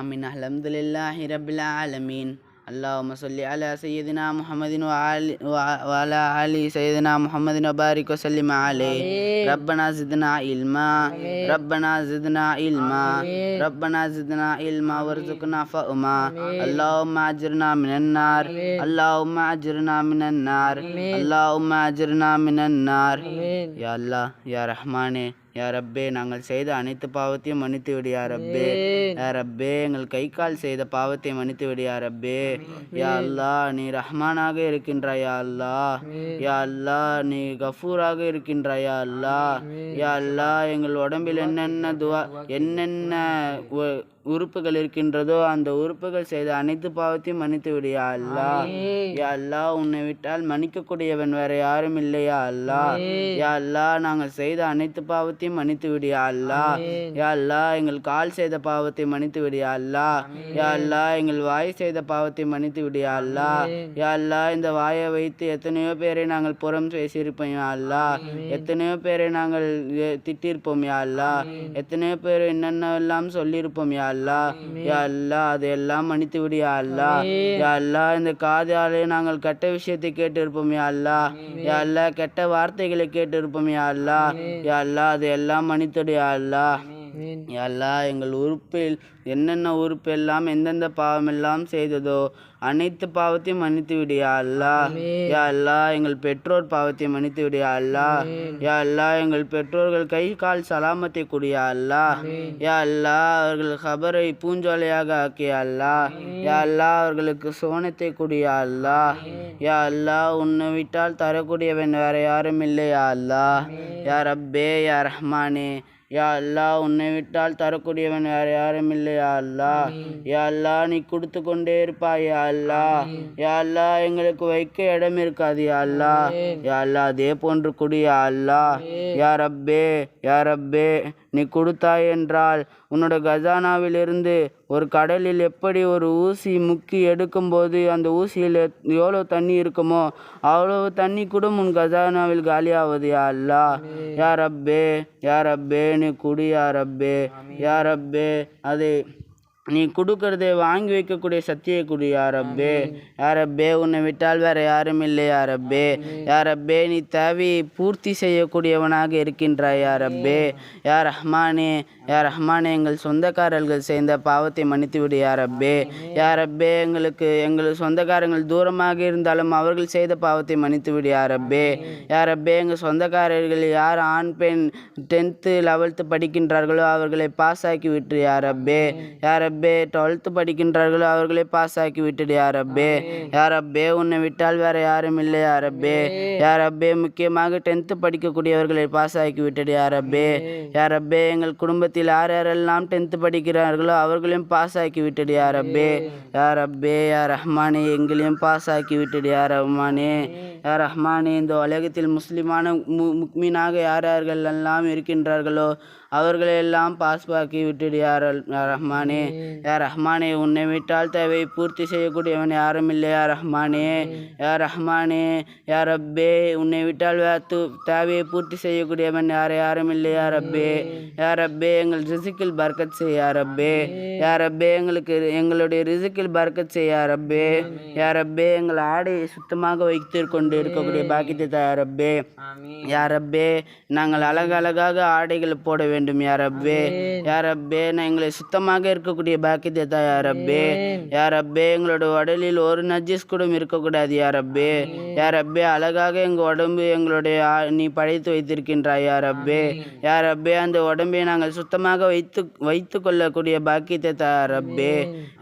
آمين. الحمد لله رب العالمين. اللهم صل على سيدنا محمد وعلى آل سيدنا محمد وبارك وسلم عليه. ربنا زدنا علما. ربنا زدنا علما. ربنا زدنا علما وارزقنا فهما. اللهم أجرنا من النار. اللهم أجرنا من النار. اللهم أجرنا من النار. يا الله يا رحمن. யா ரப்பே நாங்கள் செய்த அனைத்து பாவத்தையும் மன்னித்து விடு யா ரப்பே. யா ரப்பே எங்கள் கை கால் செய்த பாவத்தை மன்னித்து விடு யா ரப்பே. யா அல்லாஹ் நீ ரஹ்மானாக இருக்கின்றாய் யா அல்லாஹ் யா அல்லாஹ் நீ கஃபூராக இருக்கின்றாய் யா அல்லாஹ் யா அல்லாஹ் எங்கள் உடம்பில் என்னென்ன துவா என்னென்ன உறுப்புகள் இருக்கின்றதோ அந்த உறுப்புகள் செய்த அனைத்து பாவத்தையும் மன்னித்து விடு யா அல்லாஹ் யா அல்லாஹ் உன்னை விட்டால் மன்னிக்கக்கூடியவன் வேற யாரும் இல்லையா அல்லாஹ் யா அல்லாஹ் நாங்கள் செய்த அனைத்து பாவத்தையும் மன்னித்து விடு யா அல்லாஹ் யா அல்லாஹ் எங்கள் கால் செய்த பாவத்தை மன்னித்து விடு யா அல்லாஹ் யா அல்லாஹ் எங்கள் வாய் செய்த பாவத்தை மன்னித்து விடு யா அல்லாஹ் யா அல்லாஹ் இந்த வாயை வைத்து எத்தனையோ பேரை நாங்கள் புறம் பேசியிருப்போம் யா அல்லாஹ் எத்தனையோ பேரை நாங்கள் திட்டிருப்போம் யா அல்லாஹ் எத்தனையோ பேர் என்னென்னலாம் சொல்லியிருப்போம் யா அல்லாஹ் யா அல்லாஹ் அதையெல்லாம் மன்னித்து விடு யா அல்லாஹ் யா அல்லாஹ் இந்த காதாலே நாங்கள் கெட்ட விஷயத்தை கேட்டிருப்போம் யா அல்லாஹ் யா அல்லாஹ் கெட்ட வார்த்தைகளை கேட்டிருப்போம் யா அல்லாஹ் யா அல்லாஹ் அதையெல்லாம் எல்லாம் யா அல்லா யா அல்லாஹ் எங்கள் உறுப்பில் என்னென்ன உறுப்பு எல்லாம் எந்தெந்த பாவம் எல்லாம் செய்ததோ அனைத்து பாவத்தையும் மன்னித்து விடு யா அல்லாஹ். யா அல்லாஹ் எங்கள் பெற்றோர் பாவத்தை மன்னித்து விடு யா அல்லாஹ். யா அல்லாஹ் எங்கள் பெற்றோர்கள் கை கால் சலாமத்தை கொடு யா அல்லாஹ். யா அல்லாஹ் அவர்கள் கபரை பூஞ்சோலையாக ஆக்கி யா அல்லாஹ். யா அல்லாஹ் அவர்களுக்கு சோனத்தை கொடு யா அல்லாஹ். யா அல்லாஹ் உன்னை விட்டால் தரக்கூடியவன் வேற யாரும் இல்லை யா அல்லாஹ். யா ரப்பே யா ரஹ்மானே. யா அல்லாஹ் உன்னை விட்டால் தரக்கூடியவன் வேற யாரும் இல்லை யா அல்லாஹ் யா அல்லாஹ் நீ கொடுத்து கொண்டே இருப்பாய் யா அல்லாஹ் யா அல்லாஹ் எங்களுக்கு வைக்க இடம் இருக்காது யா அல்லாஹ் யா அல்லாஹ் அதே போன்று கொடு யா அல்லாஹ் யா ரப்பே யா ரப்பே. நீ கொடுத்தாய் என்றால் உன்னோட கஜானாவிலிருந்து ஒரு கடலில் எப்படி ஒரு ஊசி முக்கி எடுக்கும்போது அந்த ஊசியில் எவ்வளோ தண்ணி இருக்குமோ அவ்வளவு தண்ணி கூட உன் கஜானாவில் காலியாவது யா அல்லாஹ் யா ரப்பே யா ரப்பே நீ குடி யா ரப்பே. யா ரப்பே அதை நீ கொடுக்கறதை வாங்கி வைக்கக்கூடிய சக்தியை கொடு யா ரப்பே யா ரப்பே உன்னை விட்டால் வேற யாரும் இல்லை யா ரப்பே யா ரப்பே நீ தேவையை பூர்த்தி செய்யக்கூடியவனாக இருக்கின்றாய் யா ரப்பே யா ரஹ்மானே யா ரஹ்மானே எங்கள் சொந்தக்காரர்கள் செய்த பாவத்தை மன்னித்து விடு யா ரப்பே யா ரப்பே எங்களுக்கு எங்கள் சொந்தக்காரங்கள் தூரமாக இருந்தாலும் அவர்கள் செய்த பாவத்தை மன்னித்து விடு யா ரப்பே யா ரப்பே எங்கள் சொந்தக்காரர்கள் யார் ஆண் பெண் டென்த்து லெவல்த்து படிக்கின்றார்களோ அவர்களை பாஸ் ஆக்கி விட்டு யா ரப்பே யா ரப்பே. டுவெல்த்து படிக்கின்றார்களோ அவர்களை பாஸ் ஆக்கி விட்டுடு யா ரப்பே யா ரப்பே? உன்னை விட்டால் வேற யாரும் இல்லை யா ரப்பே? யா ரப்பே? முக்கியமாக டென்த்து படிக்கக்கூடியவர்களை பாஸ் ஆக்கி விட்டுடு யா ரப்பே யா ரப்பே? எங்கள் குடும்பத்தில் யார் யாரெல்லாம் டென்த்து படிக்கிறார்களோ அவர்களையும் பாஸ் ஆக்கி விட்டுடு யா ரப்பே யா ரப்பே? யா ரஹ்மானே எங்களையும் பாஸ் ஆக்கி விட்டுடு யா ரஹ்மானே யா ரஹ்மானே இந்த உலகத்தில் முஸ்லிமான மு முக்மீனாக யார் யார்கள் எல்லாம் இருக்கின்றார்களோ அவர்களை எல்லாம் பாஸ் ஆக்கி விட்டுடு யா ரல்- யா ரஹ்மானே யா ரஹ்மானே உன்னை விட்டால் தேவையை பூர்த்தி செய்யக்கூடியவன் யாரும் இல்லை. யா ரஹ்மானே யா ரஹ்மானே யா ரப்பே உன்னை விட்டால் தேவையை பூர்த்தி செய்யக்கூடியவன் யார் யாரும் இல்லை. யா ரப்பே யா ரப்பே எங்கள் ரிசுக்கில் பர்க்கத் செய் யா ரப்பே. யா ரப்பே எங்களுக்கு எங்களுடைய ரிசுக்கில் பர்க்கத் செய் யா ரப்பே. யா ரப்பே எங்கள் ஆடையை சுத்தமாக வைத்து கொண்டு இருக்கக்கூடிய பாக்கியத்தை தா யா ரப்பே. யா ரப்பே நாங்கள் அழகழகாக ஆடைகள் போட வேண்டும் யா ரப்பே. யா ரப்பே நான் எங்களை சுத்தமாக இருக்கக்கூடிய பாக்கியத்தை தா யா ரப்பே யா ரப்பே எங்களோட உடலில் ஒரு நஜீஸ் கூட இருக்கக்கூடாது யா ரப்பே. யா ரப்பே அழகாக எங்கள் உடம்பு எங்களுடைய நீ படைத்து வைத்திருக்கின்றாய் யா ரப்பே. யா ரப்பே அந்த உடம்பை நாங்கள் சுத்தமாக வைத்து வைத்து கொள்ளக்கூடிய பாக்கியத்தை தா யா ரப்பே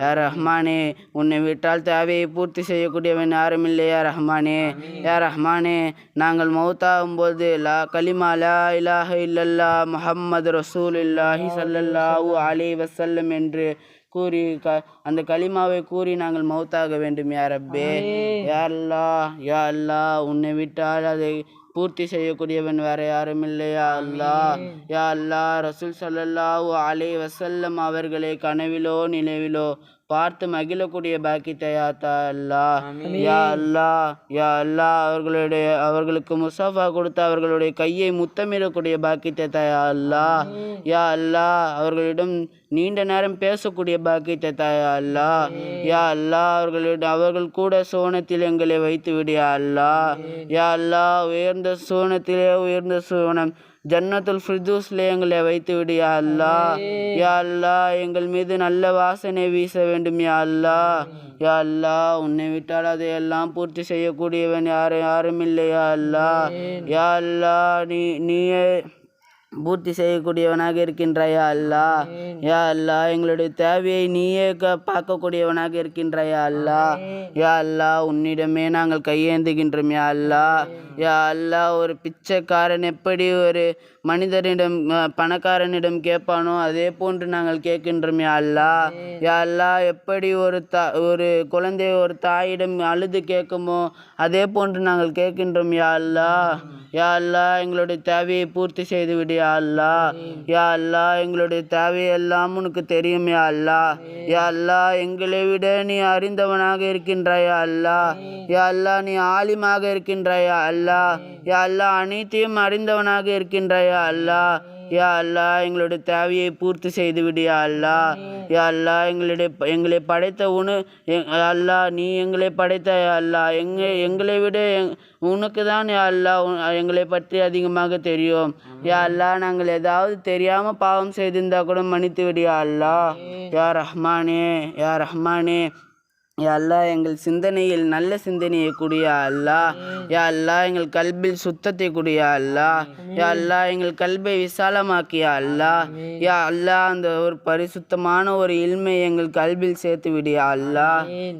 யா ரஹ்மானே உன்னை விட்டால் தேவையை பூர்த்தி செய்யக்கூடியவன் யாரும் இல்லை யா ரஹ்மானே. யா ரஹ்மானே நாங்கள் மௌத்தாகும் போது லா கலிமா லா இலாஹ இல்லல்லா முஹம்மது ரசூலுல்லாஹி ஸல்லல்லாஹு அலைஹி வஸல்லம் என்று கூறி க அந்த கலிமாவை கூறி நாங்கள் மௌத்தாக வேண்டும் யா ரப்பே. யா அல்லாஹ் யா அல்லாஹ் உன்னை விட்டால் அதை பூர்த்தி செய்யக்கூடியவன் வேற யாரும் இல்லை யா அல்லாஹ் யா அல்லாஹ் ரசூல் ஸல்லல்லாஹு அலைஹி வஸல்லம் அவர்களை கனவிலோ நினைவிலோ பார்த்து மகிழக்கூடிய பாக்கியத்தை யா தா அல்லா யா அல்லா யா அல்லா அவர்களுடைய அவர்களுக்கு முசாஃபா கொடுத்து அவர்களுடைய கையை முத்தமிடக்கூடிய பாக்கியத்தை தா யா அல்லா யா அல்லா அவர்களிடம் நீண்ட நேரம் பேசக்கூடிய பாக்கியத்தை தா யா அல்லா யா அல்லா அவர்களிடம் அவர்கள் கூட சோனத்தில் எங்களை வைத்து விடு யா அல்லா. யா அல்லா உயர்ந்த சோனத்திலே உயர்ந்த சோனம். ஜன்னத்துல் ஃபிர்தூஸ்ல எங்களை வைத்து விடு யா அல்லா. யா அல்லா எங்கள் மீது நல்ல வாசனை வீச வேண்டும் யா அல்லா. யா அல்லா உன்னை விட்டால் அதையெல்லாம் பூர்த்தி செய்யக்கூடியவன் யாரும் யாரும் இல்லையா அல்லா. யா அல்லா நீ நீயே பூர்த்தி செய்யக்கூடியவனாக இருக்கின்றாயா அல்லா? யா அல்லா எங்களுடைய தேவையை நீயே க பார்க்கக்கூடியவனாக இருக்கின்றாயா அல்லா? யா அல்லா உன்னிடமே நாங்கள் கையேந்துகின்றோம் யா அல்லா. யா அல்லா ஒரு பிச்சைக்காரன் எப்படி ஒரு மனிதரிடம் அஹ், பணக்காரனிடம் கேட்பானோ அதே போன்று நாங்கள் கேட்கின்றோம் யா அல்லா. யா அல்லா எப்படி ஒரு தா ஒரு குழந்தை ஒரு தாயிடம் அழுது கேட்குமோ அதே போன்று நாங்கள் கேட்கின்றோம் யா அல்லா. யா அல்லா எங்களுடைய தேவையை பூர்த்தி செய்து விடு யா அல்லா. யா அல்லா எங்களுடைய தேவையெல்லாம் உனக்கு தெரியும் யா அல்லா. யா அல்லா எங்களை விட நீ அறிந்தவனாக இருக்கின்றாயா அல்லா. யா அல்லா நீ ஆலிமாக இருக்கின்றாயா அல்லா. யா அல்லா அனைத்தையும் அறிந்தவனாக இருக்கின்றாயா அல்லா. யா அல்லா எங்களுடைய தேவையை பூர்த்தி செய்து விடு யா அல்லா. யா அல்லா எங்களுடைய எங்களை படைத்த உணு அல்லா நீ எங்களை படைத்த யா அல்லா. எங்க எங்களை விட எங்- உனக்கு தான் யா அல்லா எங்களை பற்றி அதிகமாக தெரியும். யா அல்லா நாங்கள் ஏதாவது தெரியாம பாவம் செய்திருந்தா கூட மன்னித்து விடு யா அல்லா. யா ரஹ்மானே யா ரஹ்மானே. யா அல்லா எங்கள் சிந்தனையில் நல்ல சிந்தனையை குடியா அல்லா. யா அல்லா எங்கள் கல்பில் சுத்தத்தை குடியா அல்லா. யா அல்லா எங்கள் கல்பை விசாலமாக்கியா அல்லா. யா அல்லா அந்த ஒரு பரிசுத்தமான ஒரு இல்மை எங்கள் கல்பில் சேர்த்து விடியா அல்லா.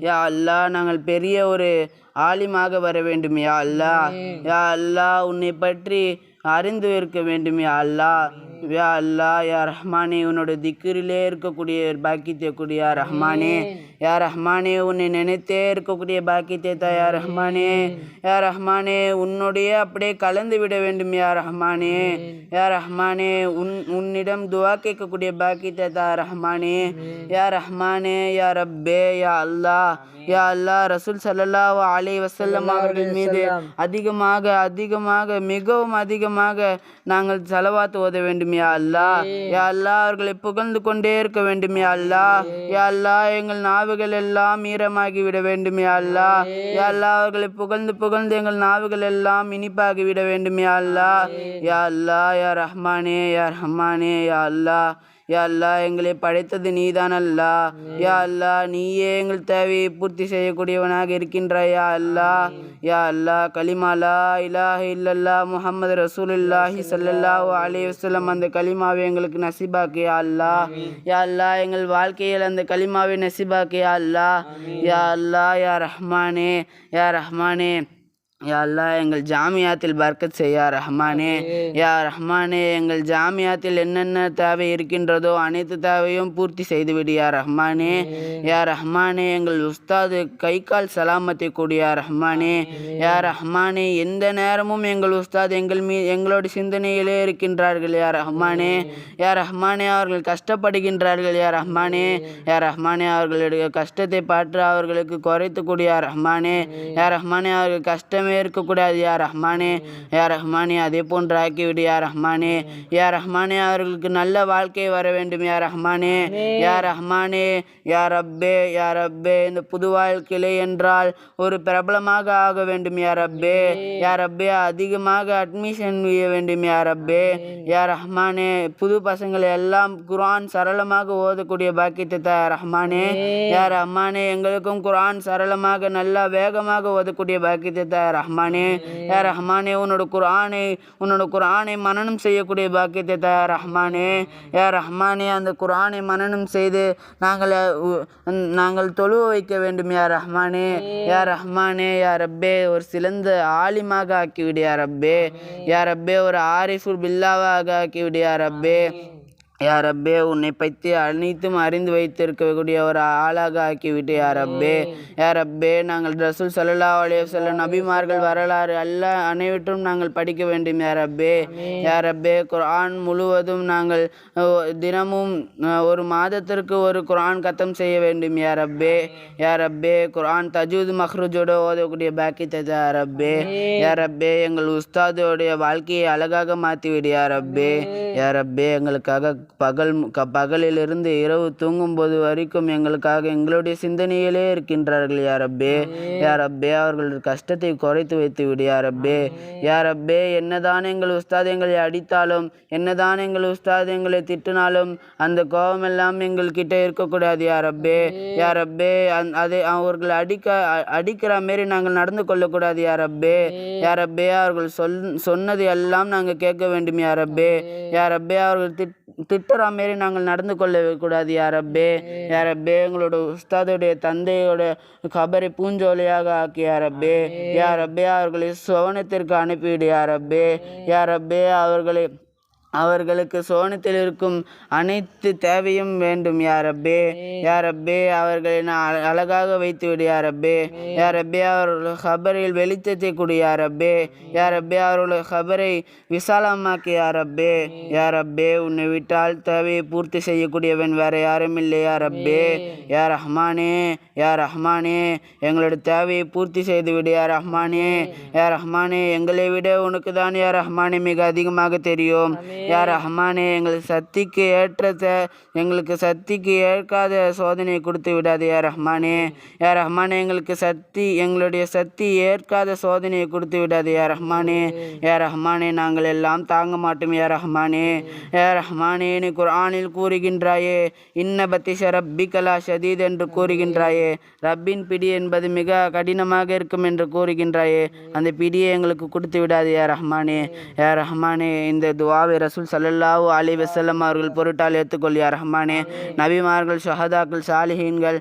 யா அல்லா நாங்கள் பெரிய ஒரு ஆலிமாக வர வேண்டும் யா அல்லா. யா அல்லா உன்னை பற்றி அறிந்து இருக்க வேண்டும் யா அல்லா. யா அல்லா யா ரஹ்மானே உன்னோட திக்கிரிலே இருக்கக்கூடிய பாக்கியத்தை கூடிய ரஹ்மானே. யா ரஹ்மானே உன்னை நினைத்தே இருக்கக்கூடிய பாக்கியத்தை தா யா ரஹ்மானே. யா ரஹ்மானே உன்னுடைய அப்படியே கலந்து விட வேண்டும் யா ரஹ்மானே. யா ரஹ்மானே உன் உன்னிடம் துவா கேட்கக்கூடிய பாக்கியத்தை தா ரஹ்மானே. யா ரஹ்மானே யா ரப்பே யா அல்லாஹ் யா அல்லாஹ் ரசூல் ஸல்லல்லாஹு அலைஹி வஸல்லம் அவர்கள் மீது அதிகமாக அதிகமாக மிகவும் அதிகமாக நாங்கள் செலவாத்து ஓத வேண்டும் யா அல்லாஹ் யா அல்லாஹ் அவர்களை புகழ்ந்து கொண்டே இருக்க வேண்டும் யா அல்லாஹ் யா அல்லாஹ் எங்கள் நாவுகள் எல்லாம் ஈரமாகி விட வேண்டும் யா அல்லாஹ் யா அவர்களை புகழ்ந்து புகழ்ந்து எங்கள் நாவுகள் எல்லாம் இனிப்பாகி விட வேண்டும் யா அல்லாஹ் யா அல்லாஹ் யா ரஹ்மானே யா ரஹ்மானே யா அல்லாஹ் யா அல்லாஹ் எங்களை படைத்தது நீதான் அல்லா. யா அல்லாஹ் நீயே எங்கள் தேவையை பூர்த்தி செய்யக்கூடியவனாக இருக்கின்றாய் யா அல்லாஹ். யா அல்லாஹ் கலிமா லா இலாஹ இல்லல்லா முஹம்மது ரசூலுல்லாஹி ஸல்லல்லாஹு அலைஹி வஸல்லம். அந்த கலிமாவை எங்களுக்கு நசீபாக்கு யா அல்லாஹ். யா அல்லாஹ் எங்கள் வாழ்க்கையில் அந்த கலிமாவை நசீபாக்கு யா அல்லாஹ். யா அல்லாஹ் யா ரஹ்மானே யா ரஹ்மானே. யா அல்லாஹ் எங்கள் ஜாமியாத்தில் பர்க்கத் செய்யா ரஹ்மானே. யா ரஹ்மானே எங்கள் ஜாமியாத்தில் என்னென்ன தேவை இருக்கின்றதோ அனைத்து தேவையும் பூர்த்தி செய்துவிடு யா ரஹ்மானே. யா ரஹ்மானே எங்கள் உஸ்தாது கை கால் சலாமத்தை கொடு யா ரஹ்மானே. யா ரஹ்மானே எந்த நேரமும் எங்கள் உஸ்தாத் எங்கள் மீ எங்களோட சிந்தனையிலே இருக்கின்றார்கள் யா ரஹ்மானே. யா ரஹ்மானே அவர்கள் கஷ்டப்படுகின்றார்கள் யா ரஹ்மானே. யா ரஹ்மானே அவர்களுடைய கஷ்டத்தை பார்த்து அவர்களுக்கு குறைத்து கொடு யா ரஹ்மானே. யா ரஹ்மானே அவர்கள் கஷ்டமே இருக்கக்கூடாது. யா ரஹ்மானே யா ரஹ்மானே அதே போன்று ஆக்கிவிடு யா ரஹ்மானே. யா ரஹ்மானே அவர்களுக்கு நல்ல வாழ்க்கை வர வேண்டும் யா ரஹ்மானே. யா ரஹ்மானே யா ரப்பே யா ரப்பே. இந்த புது வாழ்க்கையிலே என்றால் ஒரு பிரபலமாக ஆக வேண்டும் யா ரப்பே. யா ரப்பே அதிகமாக அட்மிஷன் செய்ய வேண்டும் யா ரப்பே. யா ரஹ்மானே புது பசங்களை எல்லாம் குர்ஆன் சரளமாக ஓதக்கூடிய பாக்கியத்தை தா ரஹ்மானே. யா ரஹ்மானே எங்களுக்கும் குர்ஆன் சரளமாக நல்லா வேகமாக ஓதக்கூடிய பாக்கியத்தை தா ரஹ்மானே யா ரஹ்மானே உன்னோட குர்ஆனை உன்னோட குர்ஆனை மனனம் செய்யக்கூடிய பாக்கியத்தை தா ரஹ்மானே. யா ரஹ்மானே அந்த குர்ஆனை மனனம் செய்து நாங்கள் நாங்கள் தொழுவ வைக்க வேண்டும் யா ரஹ்மானே. யா ரஹ்மானே யா ரப்பே ஒரு சிறந்த ஆலிமாக ஆக்கிவிடு யா ரப்பே. யா ரப்பே ஒரு ஆரிஃபுல் பில்லாவாக ஆக்கிவிடு யா ரப்பே. யா ரப்பே உன்னை பற்றி அனைத்தும் அறிந்து வைத்திருக்கக்கூடிய ஒரு ஆளாக ஆக்கிவிட்டு யா ரப்பே. யா ரப்பே நாங்கள் ரசூல் ஸல்லல்லாஹு அலைஹி வஸல்லம் நபிமார்கள் வரலாறு அல்ல அனைவற்றும் நாங்கள் படிக்க வேண்டும் யா ரப்பே. யா ரப்பே குர்ஆன் முழுவதும் நாங்கள் தினமும் ஒரு மாதத்திற்கு ஒரு குர்ஆன் கத்தம் செய்ய வேண்டும் யா ரப்பே. யா ரப்பே குர்ஆன் தஜூத் மஹ்ரூஜோட ஓதக்கூடிய பாக்கி தஜா யா ரப்பே. யா ரப்பே எங்கள் உஸ்தாதோடைய வாழ்க்கையை அழகாக மாற்றிவிடு யா ரப்பே. யா ரப்பே எங்களுக்காக பகல் க பகலிலிருந்து இரவு தூங்கும்போது வரைக்கும் எங்களுக்காக எங்களுடைய சிந்தனையிலே இருக்கின்றார்கள் யா ரப்பே. யா ரப்பே அவர்கள் கஷ்டத்தை குறைத்து வைத்து விடு யா ரப்பே. யா ரப்பே என்னதான் எங்கள் உஸ்தாத் எங்களை அடித்தாலும் என்னதான் எங்கள் உஸ்தாத் எங்களை திட்டினாலும் அந்த கோபம் எல்லாம் எங்கள் கிட்ட இருக்கக்கூடாது யா ரப்பே. யா ரப்பே அந் அதை அவர்கள் அடிக்க அடிக்கிற மாரி நாங்கள் நடந்து கொள்ளக்கூடாது யா ரப்பே. யா ரப்பே அவர்கள் சொல் சொன்னது எல்லாம் நாங்கள் கேட்க வேண்டும் யா ரப்பே. யா ரப்பே அவர்கள் திட் திட்டுற மாரி நாங்கள் நடந்து கொள்ளவே கூடாது யா ரப்பே. யா ரப்பே எங்களோட உஸ்தாதுடைய தந்தையோட கபரை பூஞ்சோலையாக ஆக்கி யா ரப்பே. யா ரப்பே அவர்களை சுவனத்திற்கு அனுப்பிவிடு யா ரப்பே. யா ரப்பே அவர்களை அவர்களுக்கு சோனத்தில் இருக்கும் அனைத்து தேவையும் வேண்டும் யா ரப்பே. யா ரப்பே அவர்களை நான் அழகாக வைத்து விடு யா ரப்பே. யா ரப்பே அவர்கள் ஹபரில் வெளிச்சத்தை கொடு யா ரப்பே. யா ரப்பே அவர்கள் ஹபரை விசாலமாக்கி யா ரப்பே. யா ரப்பே உன்னை விட்டால் தேவையை பூர்த்தி செய்யக்கூடியவன் வேற யாரும் இல்லை யா ரப்பே. யா ரஹ்மானே யா ரஹ்மானே எங்களோட தேவையை பூர்த்தி செய்து விடு யா ரஹ்மானே. யா ரஹ்மானே எங்களை விட உனக்கு தான் யா ரஹ்மானே மிக அதிகமாக தெரியும். யா ரஹ்மானே எங்களுக்கு சக்திக்கு ஏற்ற எங்களுக்கு சக்திக்கு ஏற்காத சோதனையை கொடுத்து விடாது யா ரஹ்மானே யா ரஹ்மானே எங்களுக்கு சக்தி எங்களுடைய சக்தி ஏற்காத சோதனையை கொடுத்து விடாது யா ரஹ்மானே யா ரஹ்மானே நாங்கள் எல்லாம் தாங்க மாட்டோம் யா ரஹ்மானே யா ரஹ்மானே நீ குர்ஆனில் கூறுகின்றாயே இன்ன பத்திஷ ரப்பிகலா ஷதீத் என்று கூறுகின்றாயே. ரப்பின் பிடி என்பது மிக கடினமாக இருக்கும் என்று கூறுகின்றாயே. அந்த பிடியை எங்களுக்கு கொடுத்து விடாது யா ரஹ்மானே யா ரஹ்மானே இந்த துவாவை ரசூல் ஸல்லல்லாஹு அலைஹி வஸல்லம் அவர்கள் பொருட்டால் ஏற்றுக்கொள் யா ரஹ்மானே. நபிமார்கள் ஷஹதாக்கள் சாலிஹீன்கள்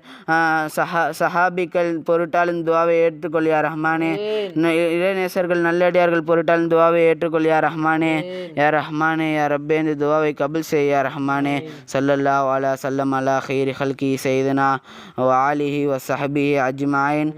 சஹா சஹாபிக்கள் பொருட்டால் இந்த துவாவை ஏற்றுக்கொள் யா ரஹ்மானே. இறைநேசர்கள் நல்லடியார்கள் பொருட்டால் இந்த துவாவை ஏற்றுக்கொள் யா ரஹ்மானே. யா ரஹ்மானே யா ரப்பே இந்த துவாவை கபுல் செய் யா ரஹ்மானே. சல்லல்லாஹு அலா சல்லம் அலா ஹைரி ஹல்கி சைதனா வ ஆலிஹி வ சஹபிஹி அஜ்மாயின்.